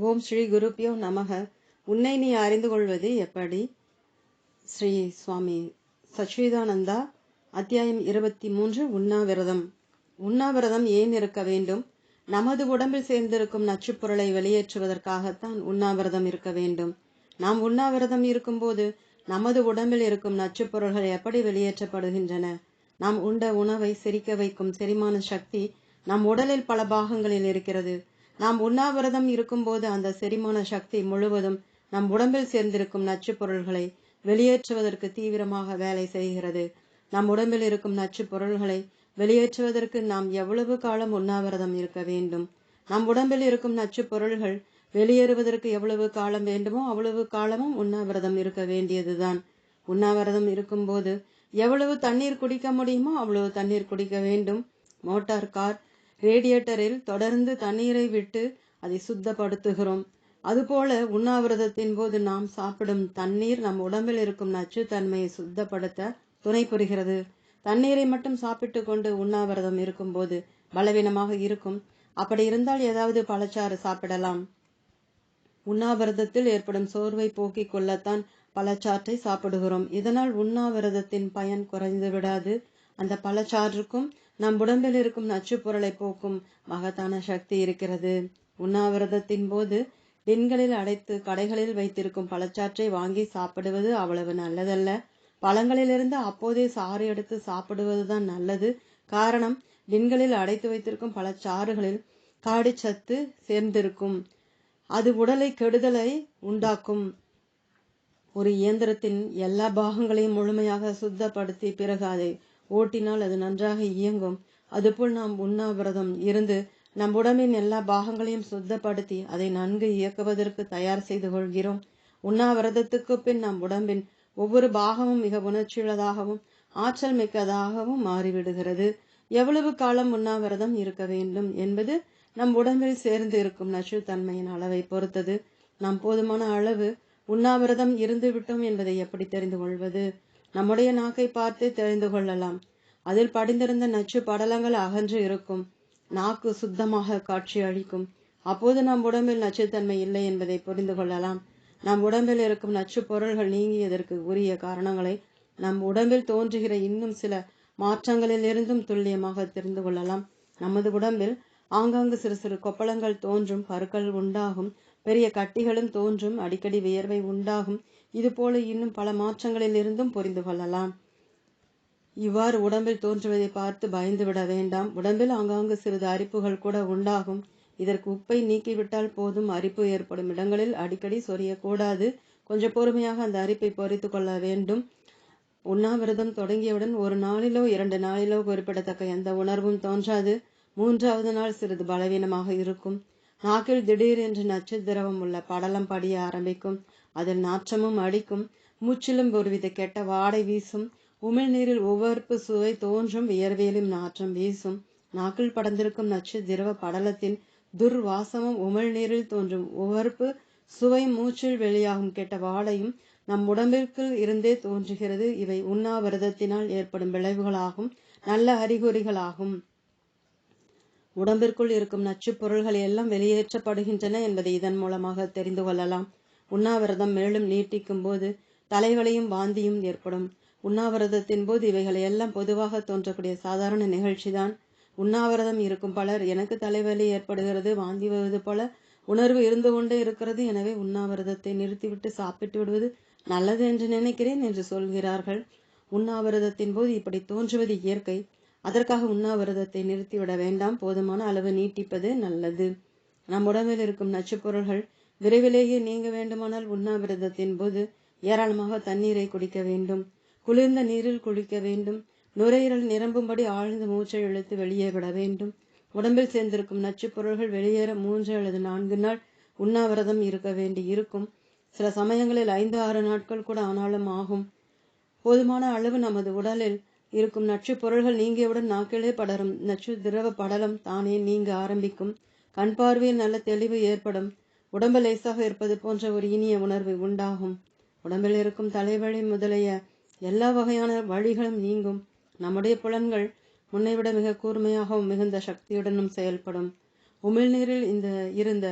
ஓம் ஸ்ரீ குருப்பியோ நமக. உன்னை நீ அறிந்து கொள்வது எப்படி? ஸ்ரீ சுவாமி சச்சிதானந்தா அத்தியாயம் இருபத்தி மூன்று உண்ணாவிரதம். உண்ணாவிரதம் ஏன் இருக்க வேண்டும்? நமது உடம்பில் சேர்ந்திருக்கும் நச்சுப்பொருளை வெளியேற்றுவதற்காகத்தான் உண்ணாவிரதம் இருக்க வேண்டும். நாம் உண்ணாவிரதம் இருக்கும்போது நமது உடம்பில் இருக்கும் நச்சுப்பொருள்கள் எப்படி வெளியேற்றப்படுகின்றன? நாம் உண்ட உணவை செரிக்க வைக்கும் செரிமான சக்தி நம் உடலில் பல பாகங்களில் இருக்கிறது. நாம் உண்ணாவிரதம் இருக்கும்போது அந்த செரிமான சக்தி முழுவதும் நம் உடம்பில் சேர்ந்திருக்கும் நச்சு பொருள்களை வெளியேற்றுவதற்கு தீவிரமாக வேலை செய்கிறது. நம் உடம்பில் இருக்கும் நச்சு பொருள்களை வெளியேற்றுவதற்கு நாம் எவ்வளவு காலம் உண்ணாவிரதம் இருக்க வேண்டும்? நம் உடம்பில் இருக்கும் நச்சு பொருள்கள் வெளியேறுவதற்கு எவ்வளவு காலம் வேண்டுமோ அவ்வளவு காலமும் உண்ணாவிரதம் இருக்க வேண்டியதுதான். உண்ணாவிரதம் இருக்கும்போது எவ்வளவு தண்ணீர் குடிக்க முடியுமோ அவ்வளவு தண்ணீர் குடிக்க வேண்டும். மோட்டார் கார் ரேடியேட்டரில் தொடர்ந்து தண்ணீரை விட்டு அதை சுத்தப்படுத்துகிறோம். அதுபோல உண்ணாவிரதத்தின் போது நாம் சாப்பிடும் தண்ணீர் நம் உடம்பில் இருக்கும் நச்சுத்தன்மையை சுத்தப்படுத்த துணை புரிகிறது. தண்ணீரை மட்டும் சாப்பிட்டு கொண்டு உண்ணாவிரதம் இருக்கும்போது பலவீனமாக இருக்கும். அப்படி இருந்தால் ஏதாவது பழச்சாறு சாப்பிடலாம். உண்ணாவிரதத்தில் ஏற்படும் சோர்வை போக்கிக் கொள்ளத்தான் பழச்சாற்றை சாப்பிடுகிறோம். இதனால் உண்ணாவிரதத்தின் பயன் குறைந்து விடாது. அந்த பழச்சாற்றுக்கும் நம் உடம்பில் இருக்கும் நச்சு பொருளை போக்கும் மகத்தான சக்தி இருக்கிறது. உண்ணாவிரதத்தின் போது டின்களில் அடைத்து கடைகளில் வைத்திருக்கும் பழச்சாற்றை வாங்கி சாப்பிடுவது அவ்வளவு நல்லதல்ல. பழங்களிலிருந்து அப்போதே சாறு எடுத்து சாப்பிடுவதுதான் நல்லது. காரணம் டின்களில் அடைத்து வைத்திருக்கும் பல சாறுகளில் காடிச்சத்து சேர்ந்திருக்கும். அது உடலை கெடுதலை உண்டாக்கும். ஒரு இயந்திரத்தின் எல்லா பாகங்களையும் முழுமையாக சுத்தப்படுத்தி பிறகு அதை ஓட்டினால் அது நன்றாக இயங்கும். அதுபோல் நாம் உண்ணாவிரதம் இருந்து நம் உடம்பின் எல்லா பாகங்களையும் சுத்தப்படுத்தி அதை நன்கு இயக்குவதற்கு தயார் செய்து கொள்கிறோம். உண்ணாவிரதத்துக்கு பின் நம் உடம்பின் ஒவ்வொரு பாகமும் மிக உணர்ச்சியுள்ளதாகவும் ஆற்றல் மிக்கதாகவும் மாறிவிடுகிறது. எவ்வளவு காலம் உண்ணாவிரதம் இருக்க வேண்டும் என்பது நம் உடம்பில் சேர்ந்து இருக்கும் நச்சுத்தன்மையின் அளவை பொறுத்தது. நாம் போதுமான அளவு உண்ணாவிரதம் இருந்து விட்டோம் என்பதை எப்படி தெரிந்து கொள்வது? நம்முடைய நாக்கை பார்த்து தெரிந்து கொள்ளலாம். அதில் படிந்திருந்த நச்சு படலங்கள் அகன்று இருக்கும். நாக்கு சுத்தமாக காட்சி அளிக்கும். அப்போது நம் உடம்பில் நச்சுத்தன்மை இல்லை என்பதை புரிந்து கொள்ளலாம். நம் உடம்பில் இருக்கும் நச்சு பொருள்கள் நீங்கியதற்கு உரிய காரணங்களை நம் உடம்பில் தோன்றுகிற இன்னும் சில மாற்றங்களில் இருந்தும் துல்லியமாக தெரிந்து கொள்ளலாம். நமது உடம்பில் ஆங்காங்கு சிறு சிறு கொப்பளங்கள் தோன்றும் பருக்கள் உண்டாகும் பெரிய கட்டிகளும் தோன்றும் அடிக்கடி வியர்வை உண்டாகும் இதுபோல இன்னும் பல மாற்றங்களில் இருந்தும் புரிந்து கொள்ளலாம். இவ்வாறு உடம்பில் தோன்றுவதை பார்த்து பயந்து விட வேண்டாம். உடம்பில் ஆங்காங்கு சிறிது அரிப்புகள் கூட உண்டாகும். இதற்கு உப்பை நீக்கிவிட்டால் போதும். அரிப்பு ஏற்படும் இடங்களில் அடிக்கடி சொரியக்கூடாது. கொஞ்சம் பொறுமையாக அந்த அரிப்பை பொறித்து கொள்ள வேண்டும். உண்ணாவிரதம் தொடங்கியவுடன் ஒரு நாளிலோ இரண்டு நாளிலோ குறிப்பிடத்தக்க எந்த உணர்வும் தோன்றாது. மூன்றாவது நாள் சிறிது பலவீனமாக இருக்கும். நாக்கில் திடீர் என்று நச்சு திரவம் உள்ள படலம் படிய ஆரம்பிக்கும். அதில் நாற்றமும் அடிக்கும். மூச்சிலும் ஒருவித கெட்ட வாடை வீசும். உமிழ்நீரில் ஒவ்வொரு சுவை தோன்றும். வியர்வியலும் நாற்றம் வீசும். நாக்கில் படர்ந்திருக்கும் நச்சு திரவ படலத்தின் துர்வாசமும் உமிழ்நீரில் தோன்றும். ஒவ்வொரு சுவை மூச்சில் வெளியாகும். கெட்ட வாடையும் நம் உடம்பிற்குள் இருந்தே தோன்றுகிறது. இவை உண்ணாவிரதத்தினால் ஏற்படும் விளைவுகளாகும். நல்ல அறிகுறிகளாகும். உடம்பிற்குள் இருக்கும் நச்சுப் பொருள்கள் எல்லாம் வெளியேற்றப்படுகின்றன என்பதை இதன் மூலமாக தெரிந்து கொள்ளலாம். உண்ணாவிரதம் மேலும் நீட்டிக்கும் போது தலைவலியும் வாந்தியும் ஏற்படும். உண்ணாவிரதத்தின் போது இவைகளை எல்லாம் பொதுவாக தோன்றக்கூடிய சாதாரண நிகழ்ச்சிதான். உண்ணாவிரதம் இருக்கும் பலர் எனக்கு தலைவலி ஏற்படுகிறது வாந்தி வருவது போல உணர்வு இருந்து கொண்டே இருக்கிறது எனவே உண்ணாவிரதத்தை நிறுத்திவிட்டு சாப்பிட்டு விடுவது நல்லது என்று நினைக்கிறேன் என்று சொல்கிறார்கள். உண்ணாவிரதத்தின் போது இப்படி தோன்றுவது இயற்கை. அதற்காக உண்ணாவிரதத்தை நிறுத்திவிட வேண்டாம். போதுமான அளவு நீட்டிப்பது நல்லது. நம் உடம்பில் இருக்கும் நச்சுப்பொருள்கள் விரைவிலேயே நீங்க வேண்டுமானால் உண்ணாவிரதத்தின் போது ஏராளமாக தண்ணீரை குடிக்க வேண்டும். குளிர்ந்த நீரில் குளிக்க வேண்டும். நுரையீரல் நிரம்பும்படி ஆழ்ந்த மூச்சை இழுத்து வெளியே விட வேண்டும். உடம்பில் சேர்ந்திருக்கும் நச்சு பொருள்கள் வெளியேற மூன்று அல்லது நான்கு நாள் உண்ணாவிரதம் இருக்க வேண்டி இருக்கும் சில சமயங்களில் ஐந்து ஆறு நாட்கள் கூட ஆனாலும் ஆகும். போதுமான அளவு நமது உடலில் இருக்கும் நச்சு பொருள்கள் நீங்கியவுடன் நாக்கிலே படரும். நச்சு திரவ படலம் தானே நீங்க ஆரம்பிக்கும். கண் பார்வையில் நல்ல தெளிவு ஏற்படும். உடம்பு லேசாக இருப்பது போன்ற ஒரு இனிய உணர்வு உண்டாகும். உடம்பில் இருக்கும் தலைவலி முதலிய எல்லா வகையான வழிகளும் நீங்கும். நம்முடைய புலன்கள் முன்னைவிட மிக கூர்மையாகவும் மிகுந்த சக்தியுடனும் செயல்படும். உமிழ்நீரில் இந்த இருந்த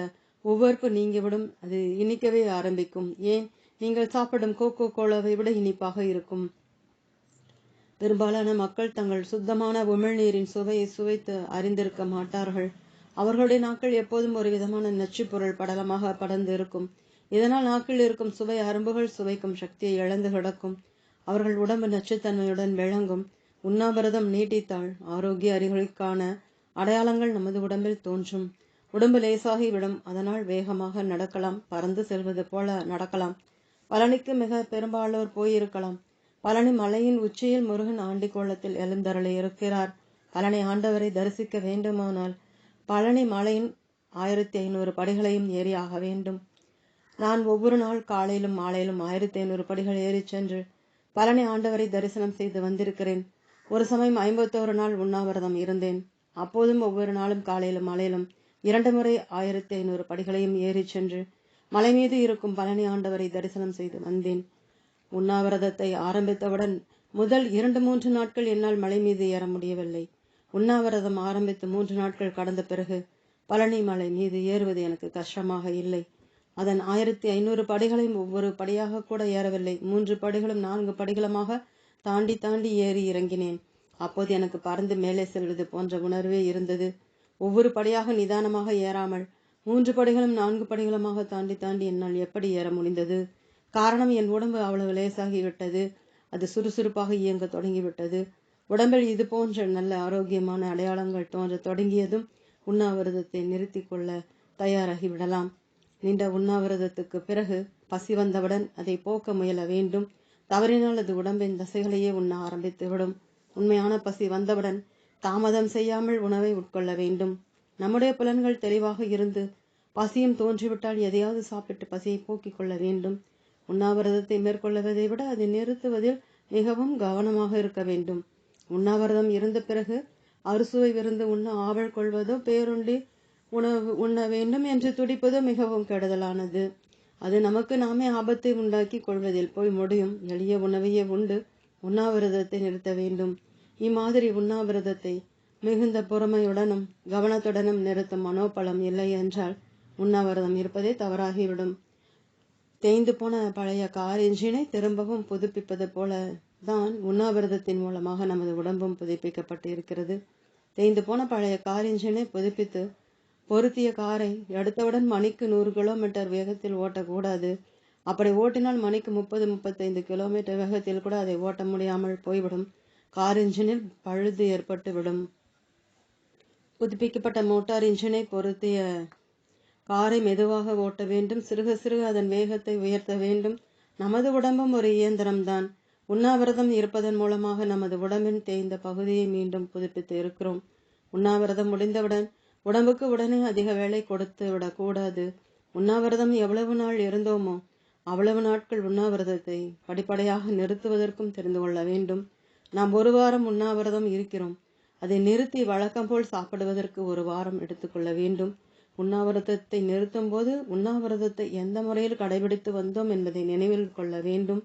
ஒவ்வொருப்பு நீங்கிவிடும். அது இனிக்கவே ஆரம்பிக்கும். ஏன்? நீங்கள் சாப்பிடும் கோகோ கோலாவை விட இனிப்பாக இருக்கும். பெரும்பாலான மக்கள் தங்கள் சுத்தமான உமிழ்நீரின் சுவையை சுவைத்து அறிந்திருக்க மாட்டார்கள். அவர்களுடைய நாட்கள் எப்போதும் ஒரு விதமான நச்சு பொருள் படலமாக படர்ந்து இருக்கும். இதனால் நாக்கில் இருக்கும் சுவை அரும்புகள் சுவைக்கும் சக்தியை இழந்து கிடக்கும். அவர்கள் உடம்பு நச்சுத்தன்மையுடன் விளங்கும். உண்ணாவிரதம் நீட்டித்தால் ஆரோக்கிய அறிகுறிக்கான அடையாளங்கள் நமது உடம்பில் தோன்றும். உடம்பு லேசாகி விடும் அதனால் வேகமாக நடக்கலாம். பறந்து செல்வது போல நடக்கலாம். பழனிக்கு மிக பெரும்பாலோர் போயிருக்கலாம். பழனி மலையின் உச்சியில் முருகன் ஆண்டிக்கோளத்தில் எழுந்தருளி இருக்கிறார். பழனி ஆண்டவரை தரிசிக்க வேண்டுமானால் பழனி மலையின் ஆயிரத்தி ஐநூறு படிகளையும் ஏறி ஆக வேண்டும். நான் ஒவ்வொரு நாள் காலையிலும் மாலையிலும் ஆயிரத்தி ஐநூறு படிகள் ஏறி சென்று பழனி ஆண்டவரை தரிசனம் செய்து வந்திருக்கிறேன். ஒரு சமயம் ஐம்பத்தோரு நாள் உண்ணாவிரதம் இருந்தேன். அப்போதும் ஒவ்வொரு நாளும் காலையிலும் மாலையிலும் இரண்டு முறை ஆயிரத்தி ஐநூறு படிகளையும் ஏறி சென்று மலை மீது இருக்கும் பழனி ஆண்டவரை தரிசனம் செய்து வந்தேன். உண்ணாவிரதத்தை ஆரம்பித்தவுடன் முதல் இரண்டு மூன்று நாட்கள் என்னால் மலை மீது ஏற முடியவில்லை. உண்ணாவிரதம் ஆரம்பித்து மூன்று நாட்கள் கடந்த பிறகு பழனி மலை மீது ஏறுவது எனக்கு கஷ்டமாக இல்லை. அதன் ஆயிரத்தி ஐநூறு படிகளையும் ஒவ்வொரு படியாக கூட ஏறவில்லை. மூன்று படிகளும் நான்கு படிகளுமாக தாண்டி தாண்டி ஏறி இறங்கினேன். அப்போது எனக்கு பறந்து மேலே செல்வது போன்ற உணர்வே இருந்தது. ஒவ்வொரு படியாக நிதானமாக ஏறாமல் மூன்று படிகளும் நான்கு படிகளுமாக தாண்டி தாண்டி என்னால் எப்படி ஏற முடிந்தது? காரணம் என் உடம்பு அவ்வளவு லேசாகிவிட்டது. அது சுறுசுறுப்பாக இயங்க தொடங்கிவிட்டது. உடம்பில் இது போன்ற நல்ல ஆரோக்கியமான அடையாளங்கள் தோன்ற தொடங்கியதும் உண்ணாவிரதத்தை நிறுத்தி கொள்ள தயாராகி விடலாம். நீண்ட உண்ணாவிரதத்துக்கு பிறகு பசி வந்தவுடன் அதை போக்க முயல வேண்டும். தவறினால் அது உடம்பின் தசைகளையே உண்ண ஆரம்பித்து விடும். உண்மையான பசி வந்தவுடன் தாமதம் செய்யாமல் உணவை உட்கொள்ள வேண்டும். நம்முடைய புலன்கள் தெளிவாக இருந்து பசியும் தோன்றிவிட்டால் எதையாவது சாப்பிட்டு பசியை போக்கிக் கொள்ள வேண்டும். உண்ணாவிரதத்தை மேற்கொள்வதை விட அதை நிறுத்துவதில் மிகவும் கவனமாக இருக்க வேண்டும். உண்ணாவிரதம் இருந்த பிறகு அறுசுவை விருந்து உண்ண ஆவல் கொள்வதோ பேருண்டி உணவு உண்ண வேண்டும் என்று துடிப்பதோ மிகவும் கெடுதலானது. அது நமக்கு நாமே ஆபத்தை உண்டாக்கி கொள்வதில் போய் முடியும். எளிய உணவையே உண்டு. உண்ணாவிரதத்தை நிறுத்த வேண்டும். இம்மாதிரி உண்ணாவிரதத்தை மிகுந்த பொறுமையுடனும் கவனத்துடனும் நிறுத்தும் மனோபலம் இல்லை என்றால் உண்ணாவிரதம் இருப்பதே தவறாகிவிடும். தேய்ந்து போன பழைய கார் என்ஜினை திரும்பவும் புதுப்பிப்பது போல தான் உண்ணாவிரதத்தின் மூலமாக நமது உடம்பும் புதுப்பிக்கப்பட்டு இருக்கிறது. தேய்ந்து போன பழைய கார் இன்ஜினை புதுப்பித்து பொருத்திய காரை எடுத்தவுடன் மணிக்கு நூறு கிலோமீட்டர் வேகத்தில் ஓட்டக்கூடாது. அப்படி ஓட்டினால் மணிக்கு முப்பது முப்பத்தைந்து கிலோமீட்டர் வேகத்தில் கூட அதை ஓட்ட முடியாமல் போய்விடும். கார் இன்ஜினில் பழுது ஏற்பட்டு விடும் புதுப்பிக்கப்பட்ட மோட்டார் இன்ஜினை பொருத்திய காரை மெதுவாக ஓட்ட வேண்டும். சிறுக சிறுக அதன் வேகத்தை உயர்த்த வேண்டும். நமது உடம்பும் ஒரு இயந்திரம்தான். உண்ணாவிரதம் இருப்பதன் மூலமாக நமது உடம்பின் தேய்ந்த பகுதியை மீண்டும் புதுப்பித்து இருக்கிறோம். உண்ணாவிரதம் முடிந்தவுடன் உடம்புக்கு உடனே அதிக வேலை கொடுத்து விடக்கூடாது. உண்ணாவிரதம் எவ்வளவு நாள் இருந்தோமோ அவ்வளவு நாட்கள் உண்ணாவிரதத்தை படிப்படியாக நிறுத்துவதற்கும் தெரிந்து கொள்ள வேண்டும். நாம் ஒரு வாரம் உண்ணாவிரதம் இருக்கிறோம். அதை நிறுத்தி வழக்கம் போல் சாப்பிடுவதற்கு ஒரு வாரம் எடுத்துக்கொள்ள வேண்டும். உண்ணாவிரதத்தை நிறுத்தும் போது உண்ணாவிரதத்தை எந்த முறையில் கடைபிடித்து வந்தோம் என்பதை நினைவில் கொள்ள வேண்டும்.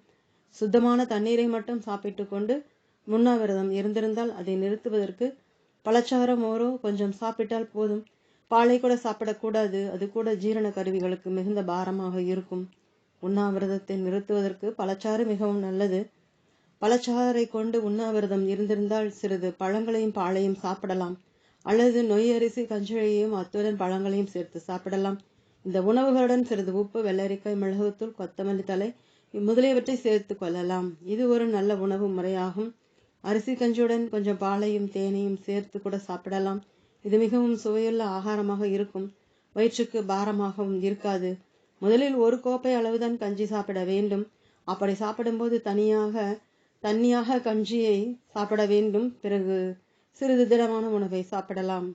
சுத்தமான தண்ணீரை மட்டும் சாப்பிட்டு கொண்டு உண்ணாவிரதம் இருந்திருந்தால் அதை நிறுத்துவதற்கு பழச்சாரம் மோரோ கொஞ்சம் சாப்பிட்டால் போதும். பாலை கூட சாப்பிடக்கூடாது அது கூட ஜீரண கருவிகளுக்கு மிகுந்த பாரமாக இருக்கும். உண்ணாவிரதத்தை நிறுத்துவதற்கு பழச்சாறு மிகவும் நல்லது. பழச்சாறை கொண்டு உண்ணாவிரதம் இருந்திருந்தால் சிறிது பழங்களையும் பாலையும் சாப்பிடலாம். அல்லது நொய் அரிசி கஞ்சழையையும் அத்துடன் பழங்களையும் சேர்த்து சாப்பிடலாம். இந்த உணவுகளுடன் சிறிது உப்பு வெள்ளரிக்காய் மிளகுத்தூள் கொத்தமல்லி தலை முதலியவற்றை சேர்த்து கொள்ளலாம். இது ஒரு நல்ல உணவு முறையாகும். அரிசி கஞ்சியுடன் கொஞ்சம் பாலையும் தேனையும் சேர்த்து கூட சாப்பிடலாம். இது மிகவும் சுவையுள்ள ஆகாரமாக இருக்கும். வயிற்றுக்கு பாரமாகவும் இருக்காது. முதலில் ஒரு கோப்பை அளவுதான் கஞ்சி சாப்பிட வேண்டும். அப்படி சாப்பிடும்போது தனியாக தண்ணியாக கஞ்சியை சாப்பிட வேண்டும். பிறகு சிறிது திடமான உணவை சாப்பிடலாம்.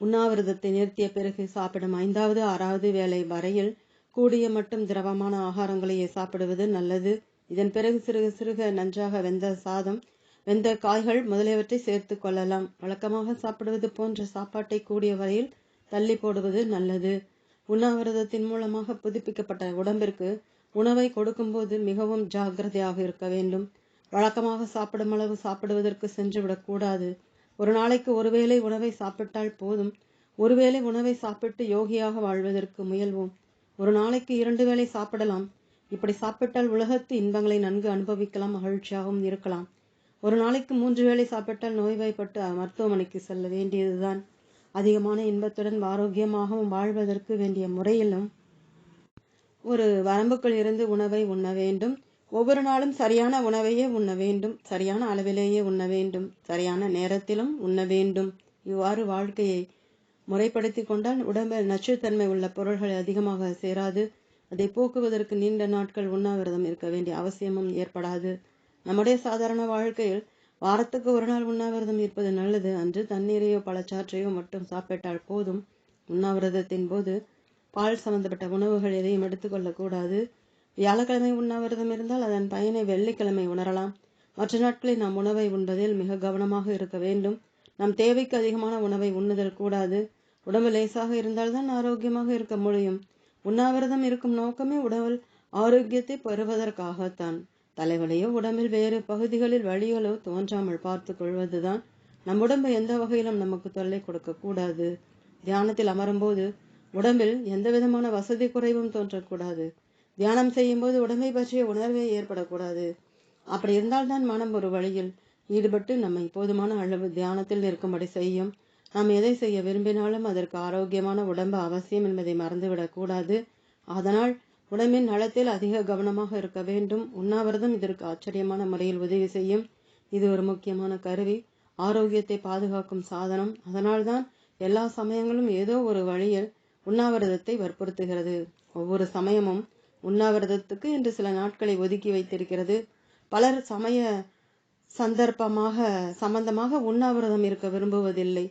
உண்ணாவிரதத்தை நிறுத்திய பிறகு சாப்பிடும் ஐந்தாவது ஆறாவது வேலை வரையில் கூடிய மட்டும் திரவமான ஆகாரங்களையே சாப்பிடுவது நல்லது. இதன் பிறகு சிறுக சிறுக நன்றாக வெந்த சாதம் வெந்த காய்கள் முதலியவற்றை சேர்த்து கொள்ளலாம். வழக்கமாக சாப்பிடுவது போன்ற சாப்பாட்டை கூடிய வரையில் தள்ளி போடுவது நல்லது. உண்ணாவிரதத்தின் மூலமாக புதுப்பிக்கப்பட்ட உடம்பிற்கு உணவை கொடுக்கும்போது மிகவும் ஜாக்கிரதையாக இருக்க வேண்டும். வழக்கமாக சாப்பிடும் அளவு சாப்பிடுவதற்கு சென்று விடக்கூடாது ஒரு நாளைக்கு ஒருவேளை உணவை சாப்பிட்டால் போதும். ஒருவேளை உணவை சாப்பிட்டு யோகியாக வாழ்வதற்கு முயல்வோம். ஒரு நாளைக்கு இரண்டு வேளை சாப்பிடலாம். இப்படி சாப்பிட்டால் உலகத்து இன்பங்களை நன்கு அனுபவிக்கலாம் மகிழ்ச்சியாகவும் இருக்கலாம். ஒரு நாளைக்கு மூன்று வேளை சாப்பிட்டால் நோய்வாய்ப்பட்டு மருத்துவமனைக்கு செல்ல வேண்டியதுதான். அதிகமான இன்பத்துடன் ஆரோக்கியமாகவும் வாழ்வதற்கு வேண்டிய முறையிலும் ஒரு வரம்புக்குள் இருந்து உணவை உண்ண வேண்டும். ஒவ்வொரு நாளும் சரியான உணவையே உண்ண வேண்டும். சரியான அளவிலேயே உண்ண வேண்டும். சரியான நேரத்திலும் உண்ண வேண்டும். இவ்வாறு வாழ்க்கையை முறைப்படுத்தி கொண்டால் உடம்பில் நச்சுத்தன்மை உள்ள பொருள்கள் அதிகமாக சேராது. அதை போக்குவதற்கு நீண்ட நாட்கள் உண்ணாவிரதம் இருக்க வேண்டிய அவசியமும் ஏற்படாது. நம்முடைய சாதாரண வாழ்க்கையில் வாரத்துக்கு ஒரு நாள் உண்ணாவிரதம் இருப்பது நல்லது. அன்று தண்ணீரையோ பழச்சாற்றையோ மட்டும் சாப்பிட்டால் போதும். உண்ணாவிரதத்தின் போது பால் சம்பந்தப்பட்ட உணவுகள் எதையும் எடுத்துக்கொள்ளக்கூடாது வியாழக்கிழமை உண்ணாவிரதம் இருந்தால் அதன் பயனை வெள்ளிக்கிழமை உணரலாம். மற்ற நாட்களில் நாம் உணவை உண்பதில் மிக கவனமாக இருக்க வேண்டும். நம் தேவைக்கு அதிகமான உணவை உண்ணுதல் கூடாது. உடம்பு லேசாக இருந்தால்தான் ஆரோக்கியமாக இருக்க முடியும். உண்ணாவிரதம் இருக்கும் நோக்கமே உடல் ஆரோக்கியத்தை பெறுவதற்காகத்தான். தலைவலியோ உடம்பில் வேறு பகுதிகளில் வழிகளோ தோன்றாமல் பார்த்து கொள்வதுதான் நம் உடம்பு எந்த வகையிலும் நமக்கு தொல்லை கொடுக்க கூடாது. தியானத்தில் அமரும்போது உடம்பில் எந்த விதமான வசதி குறைவும் தோன்றக்கூடாது. தியானம் செய்யும் போது உடம்பை பற்றிய உணர்வே ஏற்படக்கூடாது. அப்படி இருந்தால்தான் மனம் ஒரு வழியில் ஈடுபட்டு நம்மை போதுமான அளவு தியானத்தில் இருக்கும்படி செய்யும். நாம் எதை செய்ய விரும்பினாலும் அதற்கு ஆரோக்கியமான உடம்பு அவசியம் என்பதை மறந்துவிடக்கூடாது அதனால் உடம்பின் நலத்தில் அதிக கவனமாக இருக்க வேண்டும். உண்ணாவிரதம் இதற்கு ஆச்சரியமான முறையில் உதவி செய்யும். இது ஒரு முக்கியமான கருவி. ஆரோக்கியத்தை பாதுகாக்கும் சாதனம். அதனால்தான் எல்லா சமயங்களும் ஏதோ ஒரு வழியில் உண்ணாவிரதத்தை வற்புறுத்துகிறது. ஒவ்வொரு சமயமும் உண்ணாவிரதத்துக்கு என்று சில நாட்களை ஒதுக்கி வைத்திருக்கிறது. பலர் சமய சந்தர்ப்பமாக சம்பந்தமாக உண்ணாவிரதம் இருக்க விரும்புவதில்லை.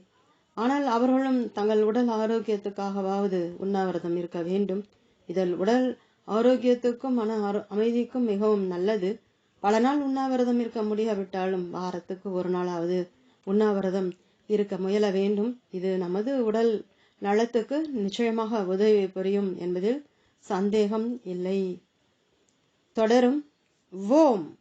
ஆனால் அவர்களும் தங்கள் உடல் ஆரோக்கியத்துக்காகவாவது உண்ணாவிரதம் இருக்க வேண்டும். இதில் உடல் ஆரோக்கியத்துக்கும் மன அமைதிக்கும் மிகவும் நல்லது. பல நாள் உண்ணாவிரதம் இருக்க முடியாவிட்டாலும் வாரத்துக்கு ஒரு நாளாவது உண்ணாவிரதம் இருக்க முயல வேண்டும். இது நமது உடல் நலத்துக்கு நிச்சயமாக உதவி புரியும் என்பதில் சந்தேகம் இல்லை. தொடரும். ஓம்.